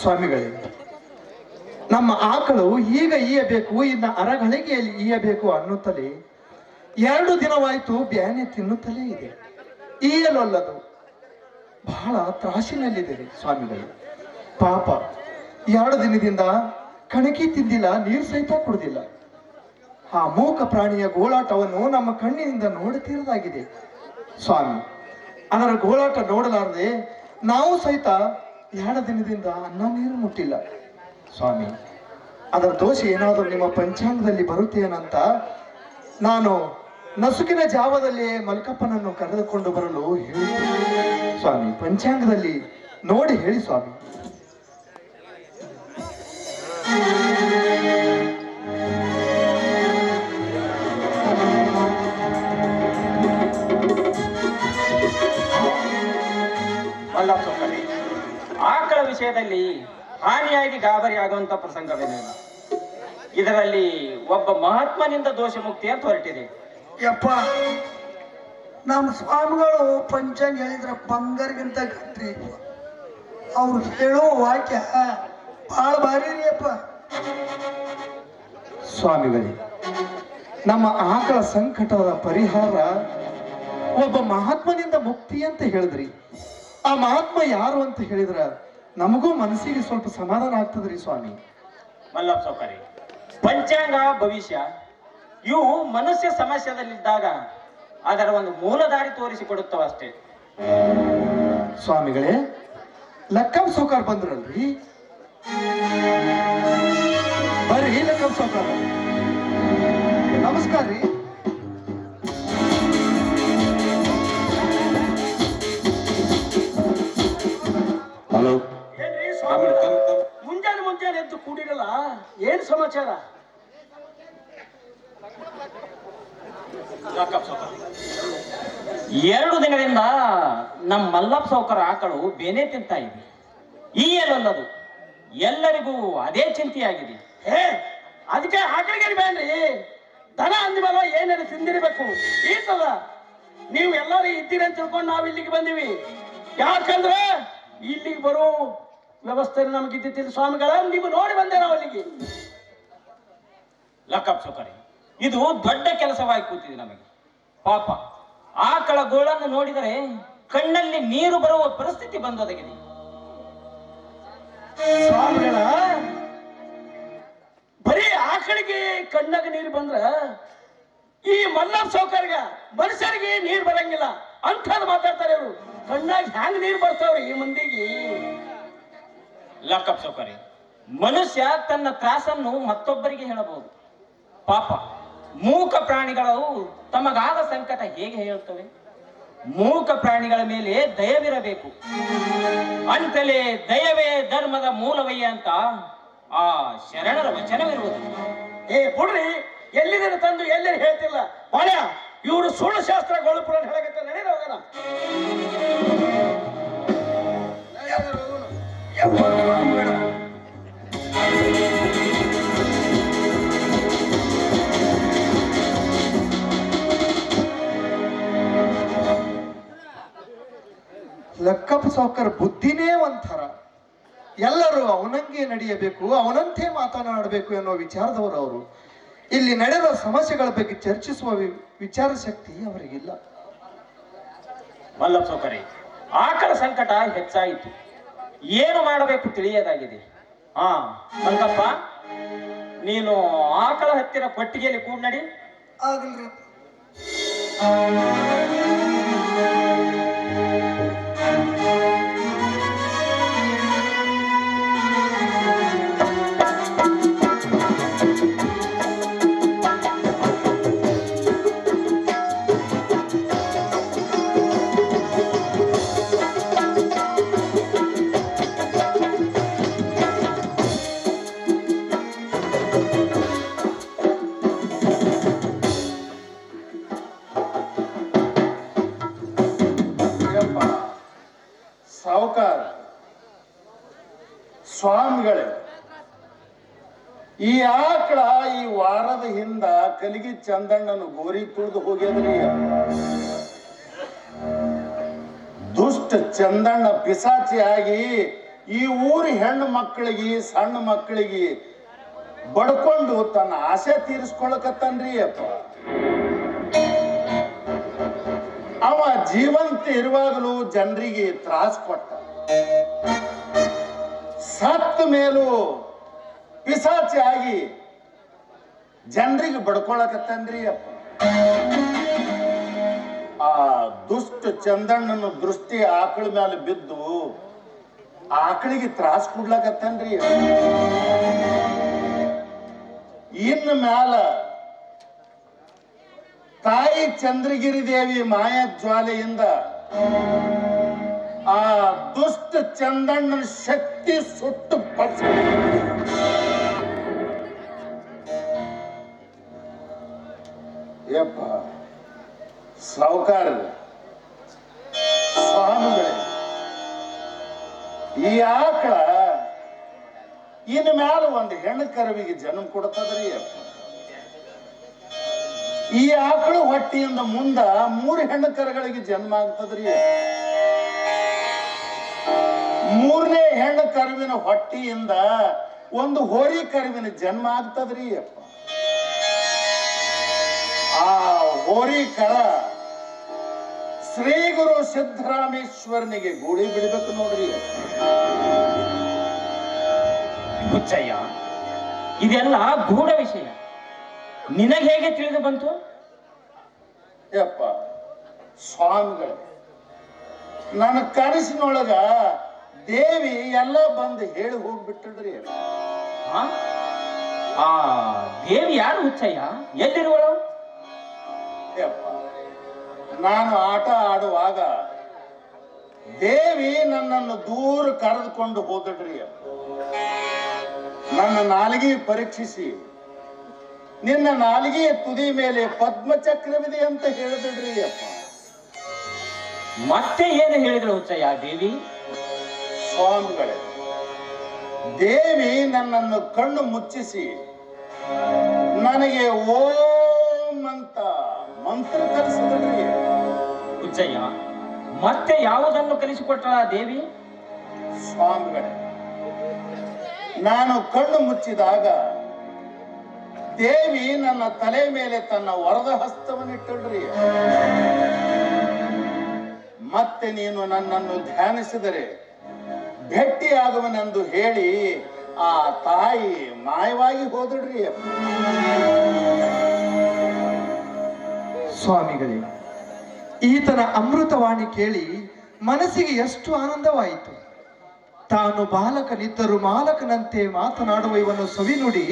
ಸ್ವಾಮಿಗಳೇ. ನಮ್ಮ ಆಕಳು ಈಗ ಈಯಬೇಕು, ಇನ್ನ ಅರಗಳಿಗೆಯಲ್ಲಿ ಈಯಬೇಕು ಅನ್ನುತ್ತಲೇ ಎರಡು ದಿನವಾಯ್ತು ಬ್ಯಾನೆ ತಿನ್ನುತ್ತಲೇ ಇದೆ. ಈಯಲೊಲ್ಲದು. ಬಹಳ ತ್ರಾಸಿನಲ್ಲಿದೆ ಸ್ವಾಮಿಗಳು. ಪಾಪ, ಎರಡು ದಿನದಿಂದ ಕಣಕಿ ತಿಂದಿಲ್ಲ, ನೀರು ಸಹಿತ ಕುಡಿದಿಲ್ಲ. ಆ ಮೂಕ ಪ್ರಾಣಿಯ ಗೋಳಾಟವನ್ನು ನಮ್ಮ ಕಣ್ಣಿನಿಂದ ನೋಡುತ್ತಿರದಾಗಿದೆ ಸ್ವಾಮಿ, ಅದರ ಗೋಳಾಟ ನೋಡಲಾರದೆ ನಾವು ಸಹಿತ ಎರಡು ದಿನದಿಂದ ಅನ್ನ ನೀರು ಮುಟ್ಟಿಲ್ಲ. ಸ್ವಾಮಿ, ಅದರ ದೋಷ ಏನಾದರೂ ನಿಮ್ಮ ಪಂಚಾಂಗದಲ್ಲಿ ಬರುತ್ತೇನಂತ ನಾನು ನಸುಕಿನ ಜಾವದಲ್ಲಿ ಮಲ್ಕಪ್ಪನನ್ನು ಕರೆದುಕೊಂಡು ಬರಲು ಹೇಳಿ ಸ್ವಾಮಿ, ಪಂಚಾಂಗದಲ್ಲಿ ನೋಡಿ ಹೇಳಿ ಸ್ವಾಮಿ. ವಿಷಯದಲ್ಲಿ ಹಾನಿಯಾಗಿ ಗಾಬರಿ ಆಗುವಂತ ಪ್ರಸಂಗವೇನಿಲ್ಲ. ಇದರಲ್ಲಿ ಒಬ್ಬ ಮಹಾತ್ಮನಿಂದ ದೋಷ ಮುಕ್ತಿ ಅಂತ ಹೊರಟಿದೆ ಯಪ್ಪ ನಮ್ಮ ಸ್ವಾಮಿಗಳು ಪಂಚಂಗ್ ಹೇಳಿದ್ರೆ ಬಂಗಾರಗಿಂತ ಗಟ್ಟಿ. ಅವ್ರು ಹೇಳೋ ವಾಕ್ಯ ಬಹಳ ಭಾರಿ ರೀ ಅಪ್ಪ ಸ್ವಾಮಿಗಳೇ ನಮ್ಮ ಆಕಳ ಸಂಕಟದ ಪರಿಹಾರ ಒಬ್ಬ ಮಹಾತ್ಮನಿಂದ ಮುಕ್ತಿ ಅಂತ ಹೇಳಿದ್ರಿ. ಆ ಮಹಾತ್ಮ ಯಾರು ಅಂತ ಹೇಳಿದ್ರ ನಮಗೂ ಮನಸ್ಸಿಗೆ ಸ್ವಲ್ಪ ಸಮಾಧಾನ ಆಗ್ತದ್ರಿ ಸ್ವಾಮಿ. ಮಲ್ಲಪ್ಪ ಸೌಕರಿ ಪಂಚಾಂಗ ಭವಿಷ್ಯ. ಇವು ಮನುಷ್ಯ ಸಮಸ್ಯೆದಲ್ಲಿದ್ದಾಗ ಅದರ ಒಂದು ಮೂಲ ದಾರಿ ತೋರಿಸಿಕೊಡುತ್ತವ ಅಷ್ಟೇ. ಸ್ವಾಮಿಗಳೇ ಲಕ್ಕಂ ಸೌಕರ್ ಬಂದ್ರಲ್ರಿ? ಬರ್ರಿ ಲಕ್ಕಂ ಸೌಕರ್. ನಮಸ್ಕಾರ ರೀ. ನಮ್ಮ ಮಲ್ಲಪ್ಪ ಸೌಕರ ಆಕಳು ಬೇನೆ ತಿಂತಾ ಇದೆ ಈ ಏನಲ್ಲದು ಎಲ್ಲರಿಗೂ ಅದೇ ಚಿಂತೆಯಾಗಿದೆ. ಹೇ ಅದಕ್ಕೆ ಆಕಳಿಗೆ ಬೇಡ್ರಿ? ದನ ಅಂದ್ಮೇಲೆ ಏನೇನು ತಿಂದಿರಬೇಕು? ಈತದ ನೀವು ಎಲ್ಲರೂ ಇದ್ದೀರಿ ಅಂತ ತಿಳ್ಕೊಂಡು ನಾವು ಇಲ್ಲಿಗೆ ಬಂದೀವಿ. ಯಾಕಂದ್ರೆ ಇಲ್ಲಿಗೆ ಬರೋ ವ್ಯವಸ್ಥೆ ನಮ್ಗೆ ಇದ್ದಿತ್ತಿಲ್ಲ ಸ್ವಾಮಿಗಳ ನೀವು ನೋಡಿ ಬಂದೆ ನಾವು ಅಲ್ಲಿಗೆ ಲಕ್ಕಪ್ಪ ಸೌಕರ್ಯ ಇದು ದೊಡ್ಡ ಕೆಲಸವಾಗಿ ಕೂತಿದೆ ನಮಗೆ. ಪಾಪ ಆಕಳ ಗೋಳನ್ನು ನೋಡಿದರೆ ಕಣ್ಣಲ್ಲಿ ನೀರು ಬರುವ ಪರಿಸ್ಥಿತಿ ಬಂದೊದಗಿದೆ. ಬರೀ ಆಕಳಿಗೆ ಕಣ್ಣಾಗ ನೀರು ಬಂದ್ರ ಈ ಮಲ್ಲಪ್ಪ ಸೌಕರ್ಯ ಮನುಷ್ಯರಿಗೆ ನೀರು ಬರಂಗಿಲ್ಲ ಅಂಥದ್ ಮಾತಾಡ್ತಾರೆ ಇವರು. ಕಣ್ಣಾಗ ಹ್ಯಾಂಗ ನೀರು ಬರ್ತಾವ್ರಿ ಈ ಮಂದಿಗೆ? ಲಕ್ಕಪ್ ಸೌಕರ್ಯ. ಮನುಷ್ಯ ತನ್ನ ತ್ರಾಸನ್ನು ಮತ್ತೊಬ್ಬರಿಗೆ ಹೇಳಬಹುದು. ಪಾಪ, ಮೂಕ ಪ್ರಾಣಿಗಳು ತಮಗಾದ ಸಂಕಟ ಹೇಗೆ ಹೇಳುತ್ತವೆ ಮೂಕ ಪ್ರಾಣಿಗಳ ಮೇಲೆ ದಯವಿರಬೇಕು. ಅಂತಲೇ ದಯವೇ ಧರ್ಮದ ಮೂಲವಯ್ಯ ಅಂತ ಆ ಶರಣರ ವಚನವಿರುವುದು. ಏ ಬುಡ್ರಿ ಎಲ್ಲಿದ್ದೀರ ತಂದು, ಎಲ್ಲರೂ ಹೇಳ್ತಿಲ್ಲ? ಬಾಳ್ಯ ಇವರು ಸುಳ್ಳು ಶಾಸ್ತ್ರ ಗೊಳಪುರ ಹೇಳಕತ್ತ ನಡೆದ ಲಕ್ಕಪ್ಪ ಸಾವ್ಕರ್ ಬುದ್ಧಿನೇ ಒಂಥರ. ಎಲ್ಲರೂ ಅವನಂಗೆ ನಡೆಯಬೇಕು ಅವನಂತೆ ಮಾತನಾಡಬೇಕು ಎನ್ನುವ ವಿಚಾರದವರು ಅವರು. ಇಲ್ಲಿ ನಡೆದ ಸಮಸ್ಯೆಗಳ ಬಗ್ಗೆ ಚರ್ಚಿಸುವ ವಿ- ವಿಚಾರ ಶಕ್ತಿ ಅವರಿಗಿಲ್ಲ. ಮಲ್ಲಪ್ಪ ಸೌಕರ್ಯ ಆಕಳ ಸಂಕಟ ಹೆಚ್ಚಾಯಿತು. ಏನು ಮಾಡಬೇಕು ತಿಳಿಯದಾಗಿದೆ. ಆ ಮಲ್ಲಪ್ಪ ನೀನು ಆಕಳ ಹತ್ತಿರ ಕೊಟ್ಟಿಗೆಯಲ್ಲಿ ಕೂಡ ನಡಿ. ಸಾವುಕಾರ ಸ್ವಾಮಿಗಳೇ, ಈ ಆಕಳ ಈ ವಾರದ ಹಿಂದ ಕಲಿಗಿ ಚಂದಣ್ಣನ ಗೋರಿ ತುಳಿದು ಹೋಗ್ಯದ್ರಿ. ದುಷ್ಟ ಚಂದಣ್ಣ ಪಿಸಾಚಿ ಆಗಿ ಈ ಊರಿ ಹೆಣ್ಣು ಮಕ್ಕಳಿಗೆ, ಸಣ್ಣ ಮಕ್ಕಳಿಗೆ ಬಡ್ಕೊಂಡು ತನ್ನ ಆಸೆ ತೀರಿಸ್ಕೊಳಕತ್ತನ್ರಿ ಅಪ್ಪ. ಅವ ಜೀವಂತ ಇರುವಾಗಲೂ ಜನರಿಗೆ ತ್ರಾಸ್ ಕೊಟ್ಟ. ಸತ್ತ ಮೇಲೂ ಪಿಸಾಚಿ ಆಗಿ ಜನರಿಗೆ ಬಡ್ಕೊಳಕತ್ತನ್ರಿ ಅಪ್ಪ. ಆ ದುಷ್ಟ ಚಂದಣ್ಣನ ದೃಷ್ಟಿ ಆಕಳ ಮೇಲೆ ಬಿದ್ದು ಆಕಳಿಗೆ ತ್ರಾಸ ಕೊಡ್ಲಾಕತ್ತನ್ರಿ. ಇನ್ನು ಮ್ಯಾಲ ತಾಯಿ ಚಂದ್ರಗಿರಿ ದೇವಿ ಮಾಯಾ ಜ್ವಾಲೆಯಿಂದ ಆ ದುಷ್ಟ ಚಂದಣ್ಣನ ಶಕ್ತಿ ಸುಟ್ಟು ಪಡಿಸ ಯಪ್ಪ ಸಾವುಕಾರ ಸ್ವಾಮಿಗಳೇ, ಈ ಆಕಳ ಇನ್ ಮ್ಯಾಲ ಒಂದು ಹೆಣ್ಣು ಕರವಿಗೆ ಜನ್ಮ ಕೊಡ್ತದ್ರಿ ಈ ಆಕಳು ಹೊಟ್ಟಿಯಿಂದ ಮುಂದ ಮೂರು ಹೆಣ್ಣು ಕರಗಳಿಗೆ ಜನ್ಮ ಆಗ್ತದ್ರಿ ಮೂರನೇ ಹೆಣ್ಣು ಕರುವಿನ ಹೊಟ್ಟಿಯಿಂದ ಒಂದು ಹೋರಿ ಕರುವಿನ ಜನ್ಮ ಆಗ್ತದ್ರಿ ಅಪ್ಪ. ಆ ಹೋರಿ ಕರ ಶ್ರೀ ಗುರು ಸಿದ್ದರಾಮೇಶ್ವರನಿಗೆ ಗೂಳಿ ಬಿಡಬೇಕು ನೋಡ್ರಿ ಹುಚ್ಚಯ್ಯ, ಇದೆಲ್ಲ ಗೂಢ ವಿಷಯ. ನಿನಗೆ ಹೇಗೆ ತಿಳಿದು ಬಂತು? ಯಪ್ಪ, ಸ್ವಾಮಿಗಳು ನನ್ನ ಕನಸಿನೊಳಗ ದೇವಿ ಎಲ್ಲ ಬಂದು ಹೇಳಿ ಹೋಗ್ಬಿಟ್ಟಿದ್ರಿ. ಆ? ಆ ದೇವಿ ಯಾರು ಹುಚ್ಚಯ್ಯ? ಎಲ್ಲಿರುವಳು? ನಾನು ಆಟ ಆಡುವಾಗ ದೇವಿ ನನ್ನನ್ನು ದೂರ ಕರೆದುಕೊಂಡು ಹೋದಡ್ರಿ ನನ್ನ ನಾಲಿಗೆ ಪರೀಕ್ಷಿಸಿ ನಿನ್ನ ನಾಲಿಗೆ ತುದಿ ಮೇಲೆ ಪದ್ಮಚಕ್ರವಿದೆ ಅಂತ ಹೇಳಿದ್ರಿ ಅಪ್ಪ ಮತ್ತೆ ಏನು ಹೇಳಿದ್ರು ಹುಚ್ಚಯ್ಯ ದೇವಿ? ಸ್ವಾಮಿಗಳೇ ದೇವಿ ನನ್ನನ್ನು ಕಣ್ಣು ಮುಚ್ಚಿಸಿ ನನಗೆ ಓಂ ಅಂತ ಮಂತ್ರ ಕಲಿಸಿದ್ರಿ. ಉಜ್ಜಯ್ಯ ಮತ್ತೆ ಯಾವುದನ್ನು ಕಲಿಸಿಕೊಟ್ಟಳ ದೇವಿ? ಸ್ವಾಮಿಗಳೇ ನಾನು ಕಣ್ಣು ಮುಚ್ಚಿದಾಗ ದೇವಿ ನನ್ನ ತಲೆ ಮೇಲೆ ತನ್ನ ವರದ ಹಸ್ತವನ್ನಿಟ್ಟಳ್ರಿ. ಮತ್ತೆ ನೀನು ನನ್ನನ್ನು ಧ್ಯಾನಿಸಿದರೆ ಭೇಟಿಯಾಗುವನೆಂದು ಹೇಳಿ ಆ ತಾಯಿ ಮಾಯವಾಗಿ ಹೋದಡ್ರಿ ಸ್ವಾಮಿಗಳೇ ಈತನ ಅಮೃತವಾಣಿ ಕೇಳಿ ಮನಸ್ಸಿಗೆ ಎಷ್ಟು ಆನಂದವಾಯಿತು. ತಾನು ಬಾಲಕನಿದ್ದರೂ ಮಾಲಕನಂತೆ ಮಾತನಾಡುವ ಇವನು ಸವಿ ನುಡಿ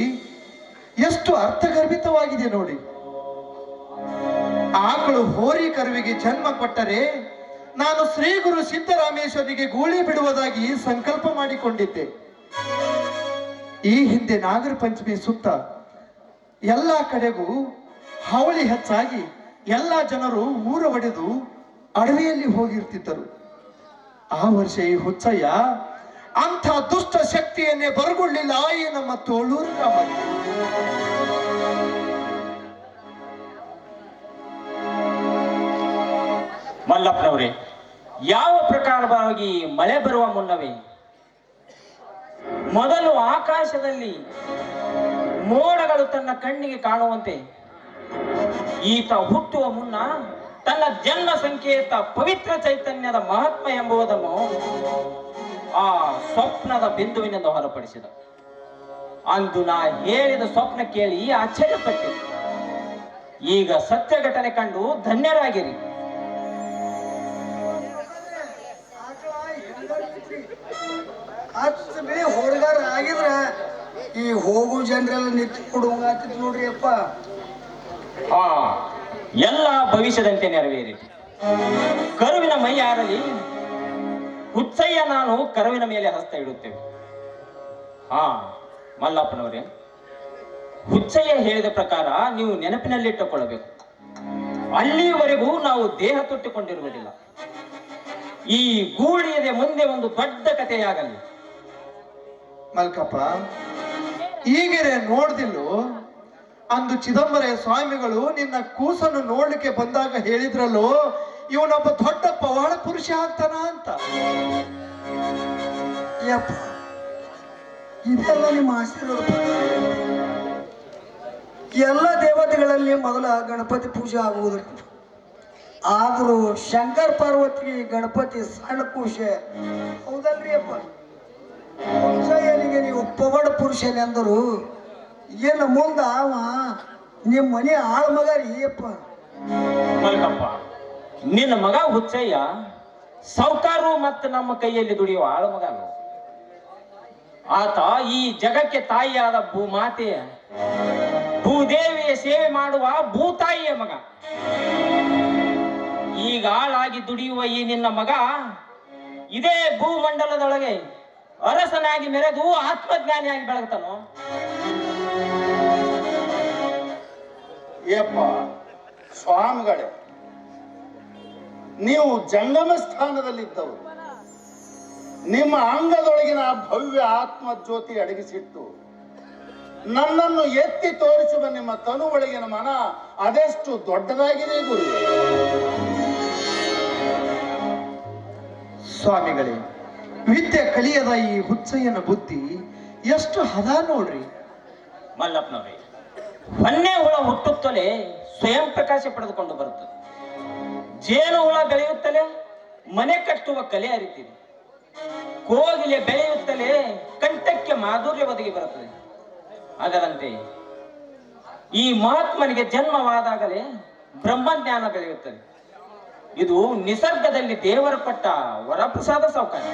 ಎಷ್ಟು ಅರ್ಥಗರ್ಭಿತವಾಗಿದೆ ನೋಡಿ. ಆಕಳು ಹೋರಿ ಕರುವಿಗೆ ಜನ್ಮ ಕೊಟ್ಟರೆ ನಾನು ಶ್ರೀ ಗುರು ಸಿದ್ದರಾಮೇಶ್ವರಿಗೆ ಗೂಳಿ ಬಿಡುವುದಾಗಿ ಸಂಕಲ್ಪ ಮಾಡಿಕೊಂಡಿದ್ದೆ. ಈ ಹಿಂದೆ ನಾಗರ ಪಂಚಮಿ ಸುತ್ತ ಎಲ್ಲ ಕಡೆಗೂ ಹಾವಳಿ ಹೆಚ್ಚಾಗಿ ಎಲ್ಲ ಜನರು ಊರ ಒಡೆದು ಅಡವಿಯಲ್ಲಿ ಹೋಗಿರ್ತಿದ್ದರು. ಆ ವರ್ಷ ಈ ಹುಚ್ಚಯ್ಯ ಅಂಥ ದುಷ್ಟ ಶಕ್ತಿಯನ್ನೇ ಬರಗೊಳ್ಳಿಲ್ಲ. ಈ ನಮ್ಮ ತೋಳೂರು ಗ್ರಾಮ ಮಲ್ಲಪ್ಪನವರೇ ಯಾವ ಪ್ರಕಾರವಾಗಿ ಮಳೆ ಬರುವ ಮುನ್ನವೇ? ಮೊದಲು ಆಕಾಶದಲ್ಲಿ ಮೋಡಗಳು ತನ್ನ ಕಣ್ಣಿಗೆ ಕಾಣುವಂತೆ ಈತ ಹುಟ್ಟುವ ಮುನ್ನ ತನ್ನ ಜನ್ಮ ಸಂಕೇತ ಪವಿತ್ರ ಚೈತನ್ಯದ ಮಹಾತ್ಮ ಎಂಬುದನ್ನು ಆ ಸ್ವಪ್ನದ ಬಿಂದುವಿನಿಂದ ಹೊರಪಡಿಸಿದ. ಅಂದು ನಾ ಹೇಳಿದ ಸ್ವಪ್ನ ಕೇಳಿ ಆಶ್ಚರ್ಯಪಟ್ಟೆ. ಈಗ ಸತ್ಯ ಘಟನೆ ಕಂಡು ಧನ್ಯರಾಗಿರಿ. ಬೇ ಹುಡುಗಾರ ಆಗಿದ್ರ ಈ ಹೋಗು ಜನರೆಲ್ಲ ನಿಂತು ಕೊಡು ಆಗ್ತಿತ್ತು ನೋಡ್ರಿ ಅಪ್ಪ. ಆ, ಎಲ್ಲ ಭವಿಷ್ಯದಂತೆ ನೆರವೇರಿ. ಕರುವಿನ ಮೈ ಆರಲಿ ಹುಚ್ಚಯ್ಯ ನಾನು ಕರುವಿನ ಮೇಲೆ ಹಸ್ತ ಇಡುತ್ತೇವೆ. ಹಾ ಮಲ್ಲಪ್ಪನವರೇ, ಹುಚ್ಚಯ್ಯ ಹೇಳಿದ ಪ್ರಕಾರ ನೀವು ನೆನಪಿನಲ್ಲಿಟ್ಟುಕೊಳ್ಳಬೇಕು. ಅಲ್ಲಿಯವರೆಗೂ ನಾವು ದೇಹ ತೊಟ್ಟುಕೊಂಡಿರುವುದಿಲ್ಲ. ಈ ಗೂಳಿಯದೆ ಮುಂದೆ ಒಂದು ದೊಡ್ಡ ಕಥೆಯಾಗಲಿ. ಮಲ್ಕಪ್ಪ, ಈಗಿರೆ ನೋಡ್ದಿಲ್ಲು, ಅಂದು ಚಿದಂಬರ ಸ್ವಾಮಿಗಳು ನಿನ್ನ ಕೂಸನ್ನು ನೋಡ್ಲಿಕ್ಕೆ ಬಂದಾಗ ಹೇಳಿದ್ರಲ್ಲೋ, ಇವನೊಬ್ಬ ದೊಡ್ಡ ಪವಾಡ ಪುರುಷ ಆಗ್ತಾನ ಅಂತ. ಇದೆಲ್ಲ ನಿಮ್ಮ ಆಶೀರ್ವಾದ ಎಲ್ಲ ದೇವತೆಗಳಲ್ಲಿ ಮೊದಲ ಗಣಪತಿ ಪೂಜೆ ಆಗುವುದ್ರಿ ಆದರೂ ಶಂಕರ್ ಪಾರ್ವತಿಗೆ ಗಣಪತಿ ಸಣ್ಣ ಕೂಸೆ. ಹೌದಲ್ರಿ ಅಪ್ಪ? ವಂಶಯನಿಗೆ ನೀವು ಪವಾಡ ಪುರುಷನೆಂದರು ಏನು ಮುಂದ ಅವ? ನಿಮ್ಮ ಮನೆ ಆಳ ಮಗ ರೀಪ್ಪ ಮಲ್ಕಪ್ಪ ನಿನ್ನ ಮಗ ಹುಚ್ಚಯ್ಯ, ಸೌಕಾರು ಮತ್ತು ನಮ್ಮ ಕೈಯಲ್ಲಿ ದುಡಿಯುವ ಆಳು ಮಗ ಆತ ಈ ಜಗಕ್ಕೆ ತಾಯಿಯಾದ ಭೂಮಾತೆಯ ಭೂದೇವಿಯ ಸೇವೆ ಮಾಡುವ ಭೂತಾಯಿಯ ಮಗ. ಈಗ ಆಳಾಗಿ ದುಡಿಯುವ ಈ ನಿನ್ನ ಮಗ ಇದೇ ಭೂಮಂಡಲದೊಳಗೆ ಅರಸನಾಗಿ ಮೆರೆದು ಆತ್ಮಜ್ಞಾನಿಯಾಗಿ ಬೆಳಗ್ತಾನೋ? ಯಪ್ಪ ಸ್ವಾಮಿಗಳೇ ನೀವು ಜಂಗಮ ಸ್ಥಾನದಲ್ಲಿದ್ದವರು. ನಿಮ್ಮ ಅಂಗದೊಳಗಿನ ಆ ಭವ್ಯ ಆತ್ಮ ಜ್ಯೋತಿ ಅಡಗಿಸಿಟ್ಟು ನನ್ನನ್ನು ಎತ್ತಿ ತೋರಿಸುವ ನಿಮ್ಮ ತನು ಒಳಗಿನ ಮನ ಅದೆಷ್ಟು ದೊಡ್ಡದಾಗಿದೆ ಗುರು ಸ್ವಾಮಿಗಳೇ ವಿದ್ಯೆ ಕಲಿಯದ ಈ ಹುಚ್ಚಯ್ಯನ ಬುದ್ಧಿ ಎಷ್ಟು ಹದ ನೋಡ್ರಿ? ಮಲ್ಲಪ್ಪನವರೇ ಹೊನ್ನೆ ಹುಳ ಹುಟ್ಟುತ್ತಲೇ ಸ್ವಯಂ ಪ್ರಕಾಶ ಪಡೆದುಕೊಂಡು ಬರುತ್ತದೆ. ಜೇನು ಹುಳ ಬೆಳೆಯುತ್ತಲೇ ಮನೆ ಕಟ್ಟುವ ಕಲೆ ಅರಿತಿದೆ. ಕೋಗಿಲೆ ಬೆಳೆಯುತ್ತಲೇ ಕಂಠಕ್ಕೆ ಮಾಧುರ್ಯ ಒದಗಿ ಬರುತ್ತದೆ. ಅದರಂತೆ ಈ ಮಹಾತ್ಮನಿಗೆ ಜನ್ಮವಾದಾಗಲೇ ಬ್ರಹ್ಮಜ್ಞಾನ ಬೆಳೆಯುತ್ತದೆ. ಇದು ನಿಸರ್ಗದಲ್ಲಿ ದೇವರ ಕೊಟ್ಟ ವರಪ್ರಸಾದ ಸೌಕರ್ಯ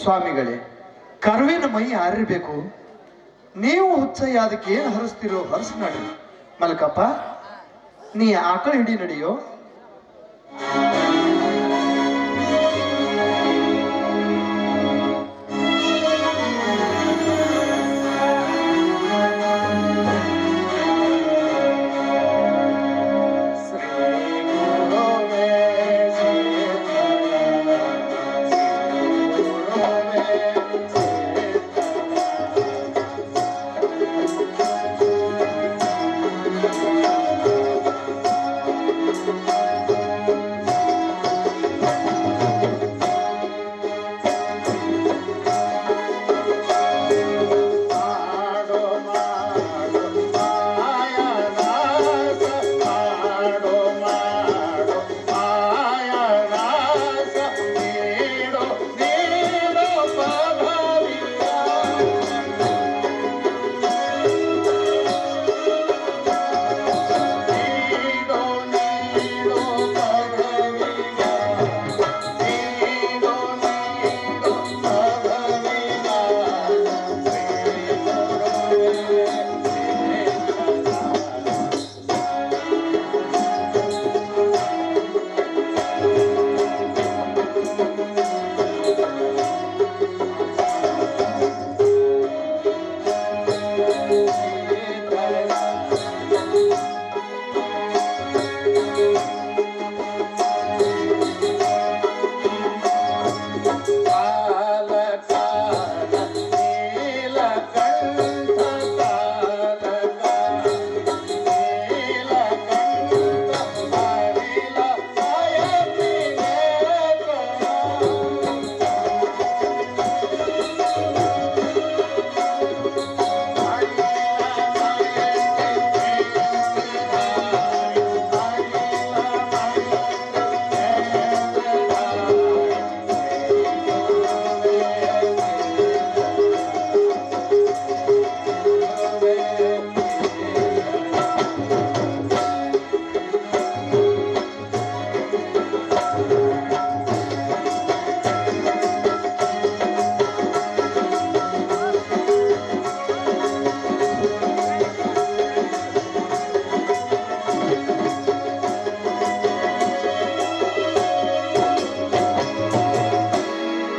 ಸ್ವಾಮಿಗಳೇ, ಕರುವಿನ ಮೈ ಹಾರಿರ್ಬೇಕು ನೀವು ಹುಚ್ಚಯ್ಯ ಅದಕ್ಕೆ ಏನು ಹರಿಸ್ತಿರೋ ಹರಸು ನಡಿ. ಮಲ್ಕಪ್ಪ, ನೀ ಆಕಳ ಹಿಡಿ ನಡಿಯೋ.